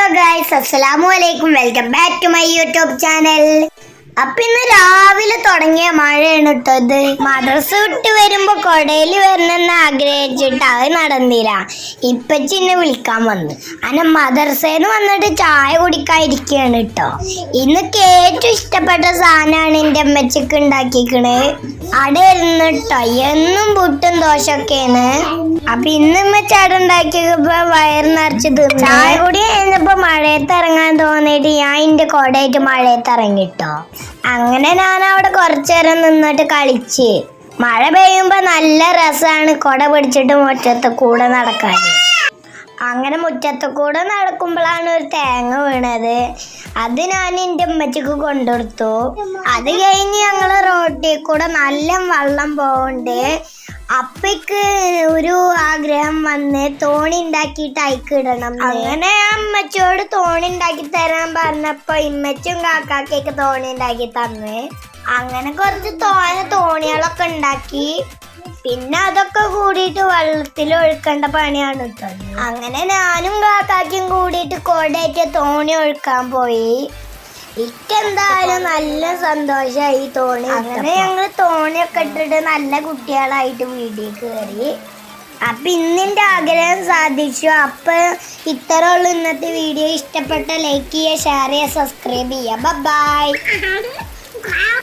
Hello guys അസ്സലാമു അലൈക്കും welcome back to my YouTube channel അപ്പൊ ഇന്ന് രാവിലെ തുടങ്ങിയ മഴയാണ് ഇട്ടത് മദ്രസ വിട്ട് വരുമ്പോ കൊടയിൽ വരണമെന്ന് ആഗ്രഹിച്ചിട്ട് അത് നടന്നില്ല. ഇപ്പച്ചി എന്നെ വിളിക്കാൻ വന്നു. അന മദർസേന്ന് വന്നിട്ട് ചായ കുടിക്കാതിരിക്കുകയാണ് കേട്ടോ ഇന്നൊക്കെ ഏറ്റവും ഇഷ്ടപ്പെട്ട സാധനമാണ് എന്റെ അമ്മച്ചക്ക് ഉണ്ടാക്കിക്കണ്. അവിടെ ഇരുന്ന് എന്നും പുട്ടും ദോശയൊക്കെയാണ്. അപ്പൊ ഇന്ന് ചട ഉണ്ടാക്കിയപ്പോ വയറ് നിറച്ച് ചായ കൂടി കഴിഞ്ഞപ്പോ മഴയത്ത് ഇറങ്ങാൻ തോന്നിയിട്ട് ഞാൻ എന്റെ കൊടയായിട്ട് മഴയത്ത് ഇറങ്ങിട്ടോ അങ്ങനെ ഞാൻ അവിടെ കുറച്ചു നേരം നിന്നിട്ട് കളിച്ച്. മഴ പെയ്യുമ്പോ നല്ല രസമാണ് കൊട പിടിച്ചിട്ട് മുറ്റത്ത് കൂടെ നടക്കാൻ അങ്ങനെ മുറ്റത്ത് കൂടെ നടക്കുമ്പോഴാണ് ഒരു തേങ്ങ വീണത്. അത് ഞാൻ എന്റെ ഉമ്മച്ചിക്ക് കൊണ്ടുകൊടുത്തു. അത് കഴിഞ്ഞ് ഞങ്ങൾ റോട്ടിൽ കൂടെ നല്ല വെള്ളം പോകുന്നുണ്ട് അപ്പയ്ക്ക് ഒരു ആഗ്രഹം വന്ന് തോണി ഉണ്ടാക്കിയിട്ട് അയക്ക് ഇടണം അങ്ങനെ അമ്മച്ചോട് തോണിണ്ടാക്കി തരാൻ പറഞ്ഞപ്പോ ഇമ്മച്ചും കാക്കാക്കൊക്കെ തോണി ഉണ്ടാക്കി തന്ന്. അങ്ങനെ കുറച്ച് തോന തോണികളൊക്കെ ഉണ്ടാക്കി. പിന്നെ അതൊക്കെ കൂടിയിട്ട് വെള്ളത്തിൽ ഒഴുക്കേണ്ട പണിയാണ് അങ്ങനെ ഞാനും കാക്കാക്കും കൂടിയിട്ട് കോടയറ്റ തോണി ഒഴുക്കാൻ പോയി. ഇക്കെന്തായാലും നല്ല സന്തോഷമായി തോണി അങ്ങനെ ഞങ്ങൾ തോണിയൊക്കെ ഇട്ടിട്ട് നല്ല കുട്ടികളായിട്ട് വീട്ടിൽ കയറി. അപ്പൊ ഇന്നിന്റെ ആഗ്രഹം സാധിച്ചു. അപ്പൊ ഇത്ര ഉള്ളു. ഇന്നത്തെ വീഡിയോ ഇഷ്ടപ്പെട്ട ലൈക്ക് ചെയ്യുക ഷെയർ ചെയ്യുക സബ്സ്ക്രൈബ് ചെയ്യുക. ബൈ